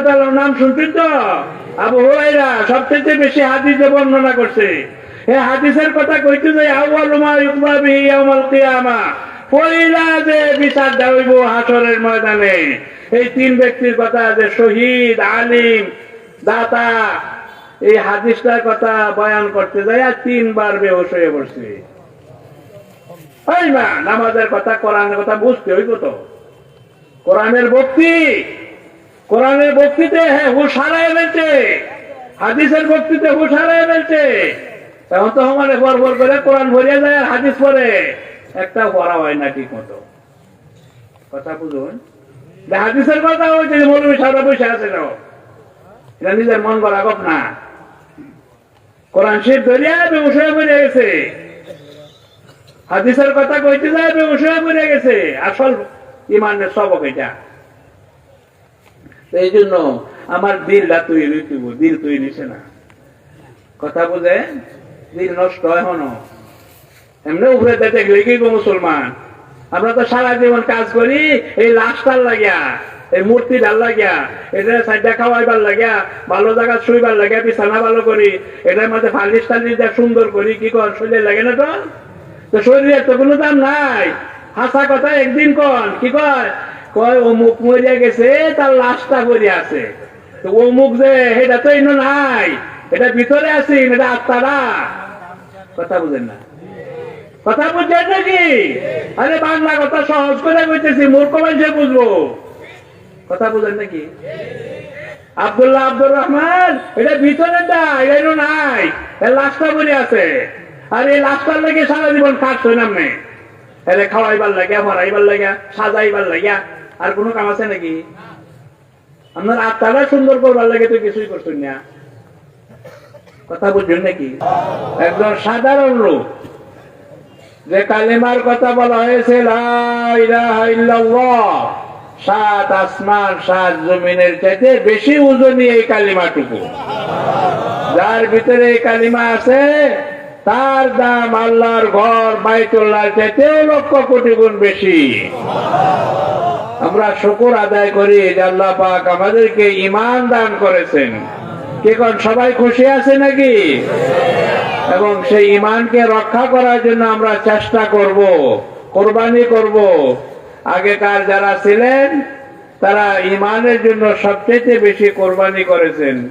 তাআলার নাম শুনছেন তো? আবু হুরাইরা সবচেয়ে বেশি হাদিসে বর্ণনা করছে। এই হাদিসের কথা কইতে যাই, আউয়ালু মা ইউকবা বিহি ইয়াউমাল কিয়ামা। বিচার হাসরের ময়দানে, এই তিন ব্যক্তির কথা যে শহীদ, আলিম, দাতা, এই হাদিসটার কথা বয়ান করতে তিনবার বেহুশ হয়ে নামাজের কথা, কোরআনের কথা বুঝতে হইব তো। কোরআনের ভক্তি, কোরআনের ভক্তিতে হ্যাঁ হুশ ফেলছে। হাদিসের ভক্তিতে হুশ হারায় ফেলছে। এখন তো ভর করে কোরআন ভরিয়ে যায় আর হাদিস পরে একটা পড়া হয় না ঠিক মতো কথা বুঝুন? হাদিসের কথা হয়েছে মৌলবী সারা বসে আছে না এটা নিজের মন করা গপ না। কোরআন শরীফ ধরিয়া পড়ে গেছে। হাদিসের কথা কইতে যায় বেউসে পড়ে গেছে। আসল ইমানের সবক এটা। এই জন্য আমার দিলটা তৈরি হইতেব দিল তৈরি নিছে না। কথা বুঝে দিল নষ্ট এখনও। এমনি উপরে দেখতে গেলে কি মুসলমান? আমরা তো সারা জীবন কাজ করি, এই লাশটার লাগিয়া, এই মূর্তি ডাল লাগিয়া, এটা সাইডটা খাওয়াইবার লাগিয়া, ভালো জায়গা শুইবার লাগিয়া, বিছানা ভালো করি, এটার মধ্যে ফালিশ টালিশ দেয়া সুন্দর করি, কি কর, শরীরে লাগে না তো? তো শরীরের তো কোনো দাম নাই। হাসা কথা একদিন কন, কি কয়? কয়, অমুক মরিয়া গেছে, তার লাশটা পড়ে আছে। তো অমুক যে এটা তো ইনো নাই। এটা ভিতরে আছি এটা আত্মারা। কথা বুঝেন না। কথা বুঝছেন নাকি? আরে বাংলা কথা সহজ করে কইতেছি, মূর্খ মানুষে বুঝব। কথা বুঝেন নাকি? আব্দুল্লাহ আব্দুর রহমান, এটা ভিতরে এটা নাই। লাশটা পড়ে আছে। আর এই লাশটার লাগে সারা জীবন খাটছ নামে এরে খাওয়াইবার লাগিয়া ভরাইবার লাগিয়া, সাজাইবার লাগিয়া, আর কোনো কাম আছে নাকি? আপনার আত্মারা সুন্দর করবার লাগে তো কিছুই করছেন না। কথা বুঝছেন নাকি? একজন সাধারণ লোক। যে কালেমার কথা বলা হয়েছে সাত আসমান, সাত জমিনের চাইতে বেশি ওজনী এই কালিমাটুকু। যার ভিতরে এই কালিমা আছে, তার দাম আল্লাহর ঘর বাইতুল্লাহর চাইতে লক্ষ কোটি গুণ বেশি। আমরা শুকুর আদায় করি যে আল্লাহ পাক আমাদেরকে ইমান দান করেছেন। কি সবাই খুশি আছে নাকি? এবং সেই ইমানকে রক্ষা করার জন্য আমরা চেষ্টা করব, কোরবানি করব। আগেকার যারা ছিলেন, তারা ইমানের জন্য সবচেয়ে বেশি কোরবানি করেছেন।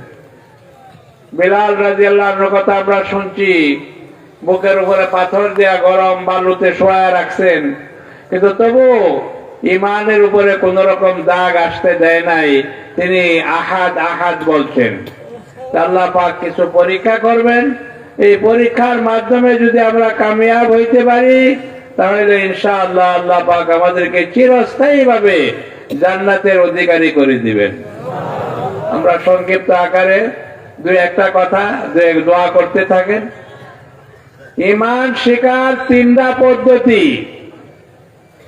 বিলাল রাজি আল্লাহর কথা আমরা শুনছি, বুকের উপরে পাথর দেয়া গরম বালুতে শোয়া রাখছেন। কিন্তু তবু ইমানের উপরে কোন রকম দাগ আসতে দেয় নাই, তিনি আহাদ আহাদ বলছেন। আল্লাহ পাক কিছু পরীক্ষা করবেন এই পরীক্ষার মাধ্যমে যদি আমরা কামিয়াব হইতে পারি, তাহলে ইনশাআল্লাহ আল্লাহ পাক আমাদেরকে চিরস্থায়ী ভাবে জান্নাতের অধিকারী করে দিবেন। আমরা সংক্ষিপ্ত আকারে দুই একটা কথা দোয়া করতে থাকেন। ইমান শিকার তিনটা পদ্ধতি।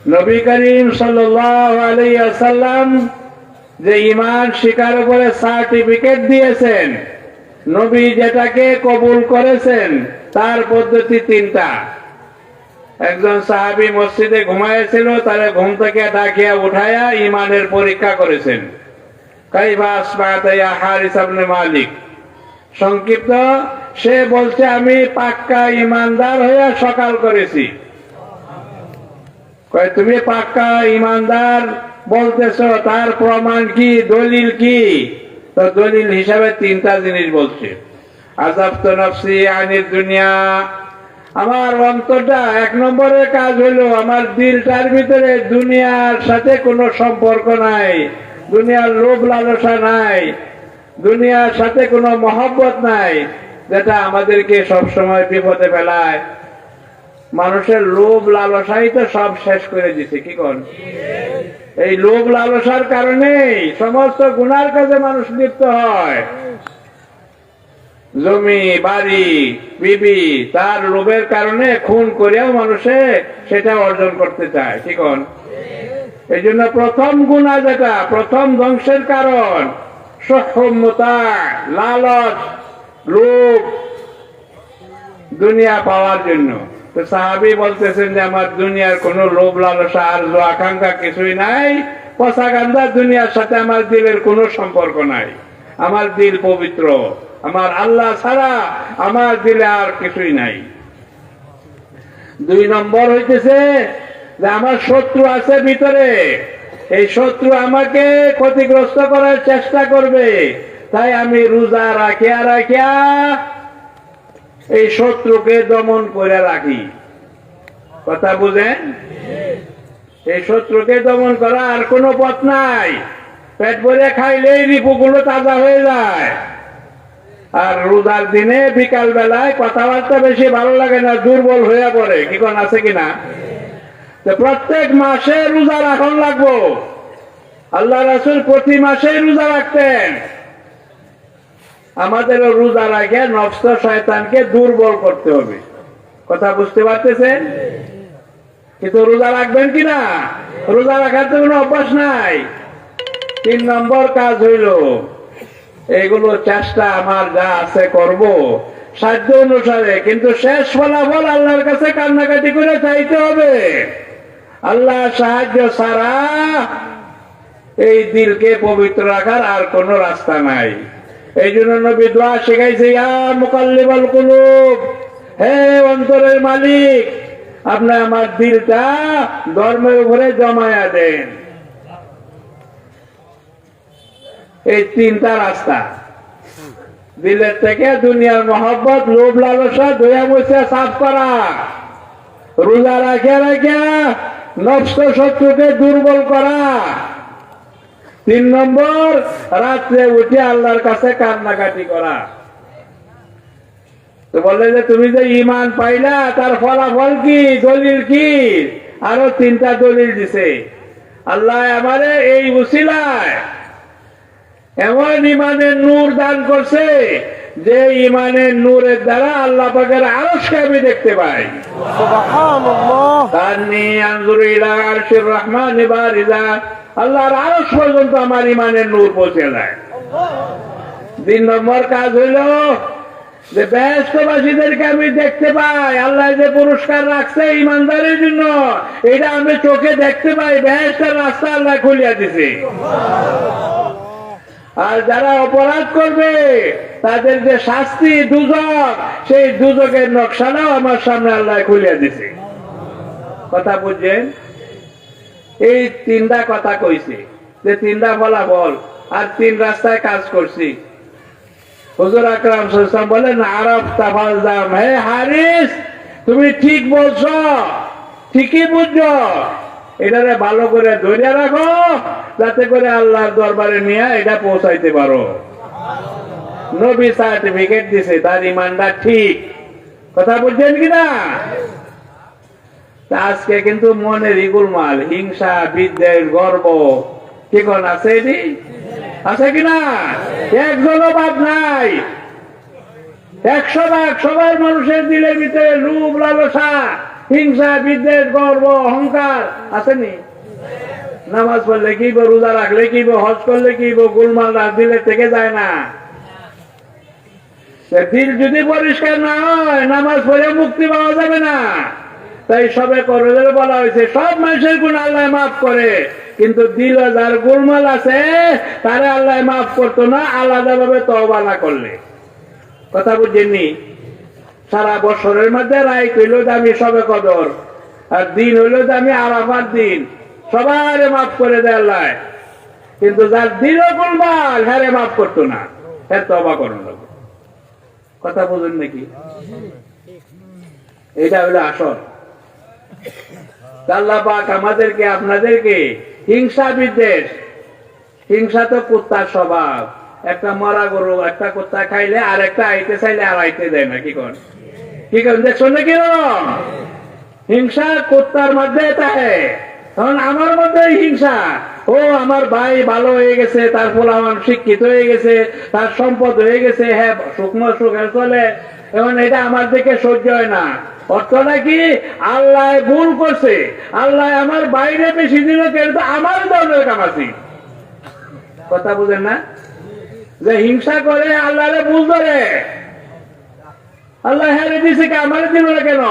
নবী করিম সাল্লাম যে ইমান শিকার উপরে সার্টিফিকেট দিয়েছেন নবী যেটাকে কবুল করেছেন, তার পদ্ধতি তিনটা। একজন সাহাবি মসজিদে ঘুমাইছিল তারে ঘুম থেকে ডাকিয়া উঠাইয়া ইমানের পরীক্ষা করেছেন। মালিক। সংক্ষিপ্ত, সে বলছে, আমি পাক্কা ইমানদার হইয়া সকাল করেছি। তুমি পাক্কা ইমানদার বলতেছ, তার প্রমাণ কি, দলিল কি? দলিল হিসাবে তিনটা জিনিস বলছে। আমার অন্তরটা এক কাজ হলো আমার দিলটার ভিতরে দুনিয়ার সাথে কোনো সম্পর্ক নাই, দুনিয়ার লোভ লালসা নাই, দুনিয়ার সাথে কোনো মহব্বত নাই, যেটা আমাদেরকে সবসময় বিপদে ফেলায়। মানুষের লোভ লালসাই তো সব শেষ করে দিছে, কি কন? এই লোভ লালসার কারণেই সমস্ত গুনার কাজে মানুষ লিপ্ত হয়। জমি, বাড়ি, বিবি, তার লোভের কারণে খুন করেও মানুষে সেটা অর্জন করতে চায় ঠিক এই জন্য প্রথম গুণা যেটা, প্রথম ধ্বংসের কারণ সক্ষমতা লালচ লোভ দুনিয়া পাওয়ার জন্য। তো সাহাবি বলতেছেন যে, আমার দুনিয়ার লোভ লালসা আর আকাঙ্ক্ষা কিছুই নাই। দুনিয়ার সাথে আমার দিলের সম্পর্ক নাই। আমার দিল পবিত্র। আমার আল্লাহ ছাড়া আমার দিলে আর কিছুই নাই। দুই নম্বর হইতেছে যে, আমার শত্রু আছে ভিতরে। এই শত্রু আমাকে ক্ষতিগ্রস্ত করার চেষ্টা করবে। তাই আমি রোজা রাখিয়া রাখিয়া এই শত্রুকে দমন করে রাখি। কথা বুঝেন? এই শত্রুকে দমন করা আর কোনো পথ নাই। পেট ভরে খাইলেই রিপুগুলো তাজা হয়ে যায়। আর রোজার দিনে বিকাল বেলায় কথাবার্তা বেশি ভালো লাগে না, দুর্বল হয়ে পড়ে। কি কোন আছে কিনা প্রত্যেক মাসে রোজা রাখন লাগবো। আল্লাহ রাসুল প্রতি মাসে রোজা রাখতেন। আমাদের রোজা রাখে, নষ্ট শয়তানকে দুর্বল করতে হবে। কথা বুঝতে পারতেছেন? কিন্তু রোজা রাখবেন কিনা রোজা রাখার তো কোনো অভ্যাস নাই। তিন নম্বর কাজ হইল এইগুলো চেষ্টা আমার যা আছে করব, সাধ্য অনুসারে। কিন্তু শেষ ফলাফল আল্লাহর কাছে কান্নাকাটি করে চাইতে হবে। আল্লাহ সাহায্য ছাড়া এই দিলকে পবিত্র রাখার আর কোনো রাস্তা নাই। এই জন্য নবী দোয়া শেখাইছে মুকাল্লিবাল কুলুব, হে অন্তরের মালিক, আপনি আমার দিলটা ধর্মের উপরে জমায়া দেন। এই তিনটা রাস্তা। দিলের থেকে দুনিয়ার মহব্বত, লোভ, লালসা, দয়া মুছে সাফ করা। রোজা রাখিয়া রাখিয়া নষ্ট শত্রুকে দুর্বল করা। তিন নম্বর রাত্রে উঠে আল্লাহর কাছে কান্নাকাটি করা। তো বললে যে তুমি যে ইমান পাইলা তার ফলাফল কি? দলিল কি? আরও তিনটা দলিল দিছে। আল্লাহ আমারে এই উসিলায় এমন ইমানের নূর দান করছে যে ইমানের নূরের দ্বারা আল্লাহ পাকের আরশকে আমি দেখতে পাই। সুবহানাল্লাহ। তান্নি আনজুরু ইলা আরশির রহমান বারিজা আল্লাহর আরশ পর্যন্ত আমার ইমানের নূর পৌঁছে যায় তিন নম্বর কাজ হইল যে ব্যস্তবাসীদেরকে আমি দেখতে পাই, আল্লাহ যে পুরস্কার রাখছে ইমানদারের জন্য, এটা আমি চোখে দেখতে পাই, ব্যস্তের রাস্তা আল্লাহ খুলিয়া দিছে। আর যারা অপরাধ করবে, তাদের যে শাস্তি দুজক সেই দুজকের নকশাটাও আমার সামনে আল্লাহ খুলিয়া দিছে। কথা বুঝছেন? এই তিনটা কথা কইছে, যে তিনটা ফলাফল আর তিন রাস্তায় কাজ করছি। হুজুর আকরাম সাল্লাম বলেন আরব তাফাল দাম হে হারিস, তুমি ঠিক বলছো, ঠিকই বুঝছ। এটারে ভালো করে ধরে রাখো, যাতে করে আল্লাহর দরবারে নিয়ে এটা পৌঁছাইতে পারো। নবী সার্টিফিকেট দিছে, তার ইমানটা ঠিক। কথা বুঝছেন কিনা? আজকে কিন্তু মনের ইগুলমাল হিংসা, বিদ্বেষ, গর্ব। কি কোন আছে এটি? আছে কিনা একজনও বাদ নাই। একশো ভাগ সবাই মানুষের দিলের ভিতরে রূপ, লালসা, হিংসা, বিদ্বেষ, গর্ব, অহংকার আসেনি? নামাজ পড়লে কি রোজা রাখলে কি হজ করলে কি গুলমাল রাখ দিলে থেকে যায় না। দিল যদি পরিষ্কার না হয়, নামাজ পড়ে মুক্তি পাওয়া যাবে না। তাই সবে করলে বলা হয়েছে সব মানুষের গুণ আল্লাহ মাফ করে। কিন্তু দিল যার গোলমাল আছে তারে আল্লাহ মাফ করতো না আলাদা ভাবে তবা না করলে। কথা বুঝেননি? সারা বছরের মধ্যে রায় কইল দামি সবে কদর আর দিন হইল দামি আরাফার দিন। সবার মাফ করে দেয় আল্লাহ। কিন্তু যার দিল গোলমাল হ্যাঁ মাফ করতো না হ্যাঁ তবা করুন কথা বুঝুন নাকি এটা হলো আসল। আমাদেরকে, আপনাদেরকে হিংসা বিদ্বেষ। হিংসা তো কুত্তার স্বভাব। একটা মরা গরু একটা কুত্তা খাইলে আর একটা আইতে চাইলে আর আইতে দেয় না, কি কর কি দেখছ না? হিংসা কুত্তার মধ্যে তাহে তখন আমার মধ্যে হিংসা। ও আমার ভাই ভালো হয়ে গেছে, তার আমার শিক্ষিত হয়ে গেছে, তার সম্পদ হয়ে গেছে হ্যাঁ শুকনো সুখে চলে। এখন এটা আমার দিকে সহ্য হয় না। অর্থটা কি আল্লাহ ভুল করছে। আল্লাহ আমার বাইরে বেশি দিল, কিন্তু আমার দলের কামাছি। কথা বুঝেন না? যে হিংসা করে, আল্লাহরে ভুল ধরে। আল্লাহ হেরে দিছে কি? আমার দিল না কেন?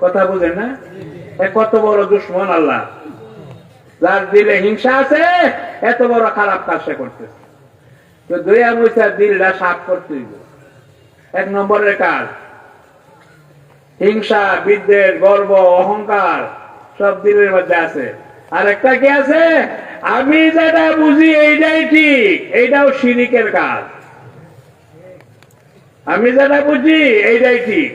কথা বুঝেন না? কত বড় দুশ্মন আল্লাহ। যার দিলে হিংসা আছে, এত বড় খারাপ কাজ সে করতেছে। তো দুই আমুচার দিলটা সাফ করতে এক নম্বরের কাজ। হিংসা, বিদ্বেষ, গর্ব, অহংকার সব দিলের মধ্যে আছে। আর একটা কি আছে? আমি যেটা বুঝি এইটাই ঠিক, এইটাও শিরিকের কাজ। আমি যেটা বুঝি এইটাই ঠিক।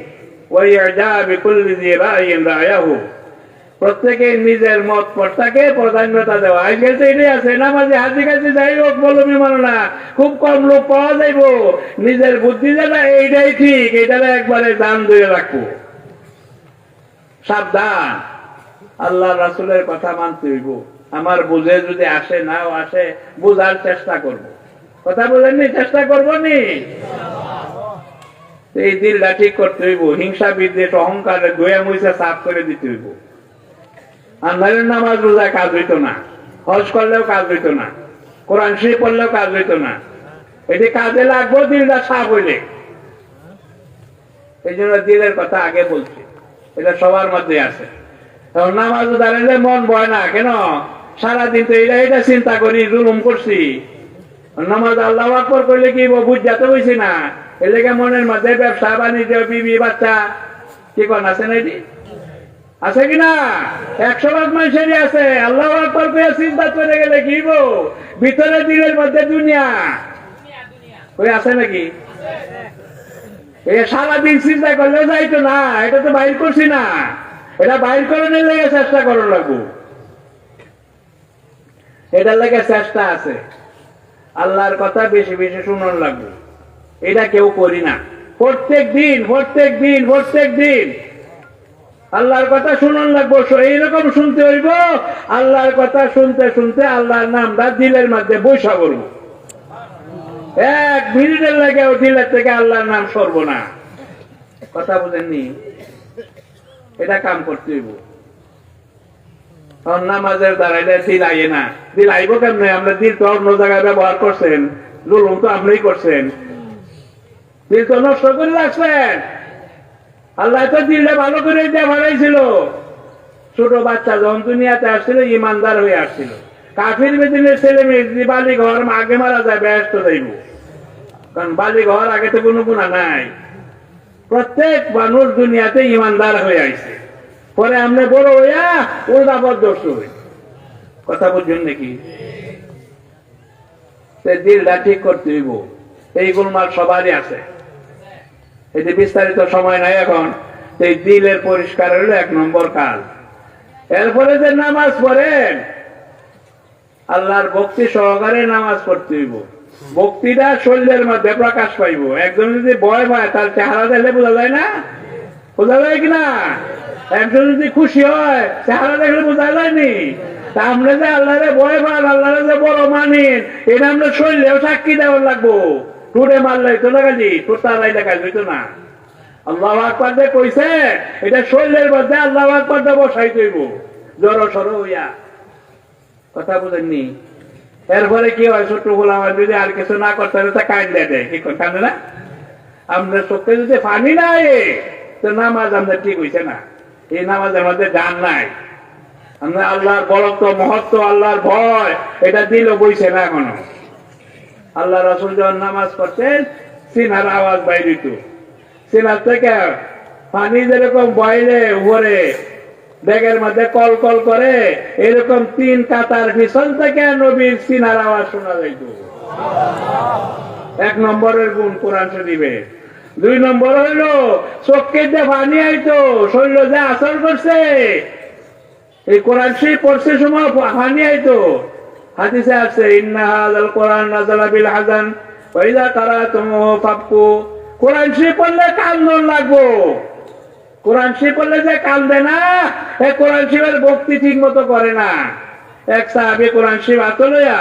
প্রত্যেকে নিজের মত পটটাকে প্রাধান্যতা দেওয়া। এটাই আছে, নামাজে হাজি কাছে যাই হোক বলো মানো না খুব কম লোক পাওয়া যাইব। নিজের বুদ্ধি যেটা, এইটাই ঠিক এইটা একবারে দান দিয়ে রাখব। সাবধান। আল্লাহ রাসুলের কথা মানতে হইব। আমার বুঝে যদি আসে, নাও আসে, বুঝার চেষ্টা করব। কথা বুঝেননি চেষ্টা করব নি এই দিলটা ঠিক করতে হইব। হিংসা বিদ্বেষ অহংকারে দয়া মুইসা সাফ করে দিতে হইব। আন্ধারের নামাজ রোজা কাজ হইতো না। হজ করলেও কাজ হইতো না। কোরআন শরীফ পড়লেও কাজ হইতো না। এটি কাজে লাগবো, দিলটা সাফ হইলে। এই জন্য দিলের কথা আগে বলছি। এটা সবার মধ্যে আছে। তখন নামাজ দাঁড়ালে মন বয় না, কেন? সারাদিন তো এটা এটা চিন্তা করি, জুলুম করছি। নামাজ আল্লাহ আকবর করলে কি বুঝ যাতে বইছি না। এর লেগে মনের মধ্যে ব্যবসা, বাণিজ্য, বিবি, বাচ্চা। কি কন, আছে না এটি? আছে কি না? একশো ভাগ মানুষেরই আছে। আল্লাহ আকবর করে চিন্তা করে গেলে কি গো ভিতরে দিনের মধ্যে দুনিয়া। ওই আছে নাকি? সারাদিন চিন্তা করলে যাইতো না, এটা তো বাইর করছি না। এটা বাইর করে নিলে চেষ্টা লাগবো। এটার লেগে চেষ্টা আছে। আল্লাহর কথা বেশি বেশি শুনুন এটা কেউ করি না। প্রত্যেক দিন প্রত্যেক দিন প্রত্যেক দিন। আল্লাহর কথা শুনুন লাগবো এইরকম শুনতে হইব, আল্লাহর কথা শুনতে শুনতে আল্লাহর নামটা দিলের মধ্যে বৈশা করব। এক মিনিটের লাগে দিলের থেকে আল্লাহর নাম সরব না কথা বুঝেননি? এটা কাম করতে হইব। নামাজের দিল আইয়ে না। কেমনে? আমরা দিল তো অন্য জায়গায় ব্যবহার করছেন। জুলুম তো আপনিই করছেন। দিল তো নষ্ট করে রাখছেন। আল্লাহ তো দিলটা ভালো করে দিয়ে বানাইছিল ছোট বাচ্চা যখন দুনিয়াতে আসছিল, ইমানদার হয়ে আসছিল। কাফির বেদিনের ছেলে মেয়ে যদি বালি ঘর আগে মারা যায়, ব্যস্ত যাইব কারণ বালি ঘর আগে তো কোনো গুণা নাই। প্রত্যেক মানুষ দুনিয়াতে ইমানদার হয়ে আইছে। পরে আমরা বড় হইয়া উল্টা পদ্মস্ত হই। কথা বুঝছেন নাকি? দিলটা ঠিক করতে হইব। এই গুলমাল সবারই আছে। এটি বিস্তারিত সময় নাই এখন এই দিলের পরিষ্কার হইল এক নম্বর কাজ এরপরে যে নামাজ পড়েন আল্লাহর ভক্তি সহকারে নামাজ পড়তে হইব। ভক্তিটা শরীরের মধ্যে প্রকাশ পাইব। একজন যদি ভয় পায়, তার চেহারা দেখলে বোঝা যায় না? বোঝা যায় কিনা একজন যদি খুশি হয়, চেহারা দেখলে বোঝা যায়নি তা আমরা যে আল্লাহরে ভয় পান, আল্লাহরে যে বড় মানিন এটা আমরা শরীরেও সাক্ষী দেওয়ার লাগবো। টুরে মারলাই তো তোর তারাই লেখা হইতো না। আল্লাহ আকবর কইছে, এটা শরীরের মধ্যে আল্লাহ আকবর বসাই দইব জড় সর হইয়া। কথা বুঝেননি এরপরে কি হয়, ছোট্ট গোলাম যদি আর কিছু না করতে হবে তা কান দেয় কি কান্দে না? আমরা চোখে যদি পানি নাই তো নামাজ আমাদের ঠিক হইছে না। এই নামাজের মধ্যে গান নাই। আমরা আল্লাহর বরত্ব, মহত্ব, আল্লাহর ভয়, এটা দিল বইছে না এখনও। আল্লাহ রসুল যখন নামাজ পড়তেন সিনার আওয়াজ বাইরিত সিনার থেকে পানি যেরকম বয়লে উপরে ব্যাগের মধ্যে কল কল করে এরকম তিন কাতার পিছন থেকে নবীর সিনার আওয়াজ শোনা যাইত। এক নম্বরের গুণ কোরআন শরীফে। দুই নম্বর হইল, চোখকে যে পানি আইতো, শরীর যে আসর করছে। এই কোরআন শরীফ পড়ছে সময় পানি আইতো। হাদিসে আছে, ইন্না হাযাল কোরআন নাযালা বিল হাজান ওয়া ইযা কারাতুমুহু ফাবকু। কোরআন শরীফ পড়লে কান্দন লাগবো। কোরআন শিব করলে যে কান্দে না? এ কোরআন শিবের ভক্তি ঠিক মতো করে না। এক সাহাবি কোরআন শিব আতলয়া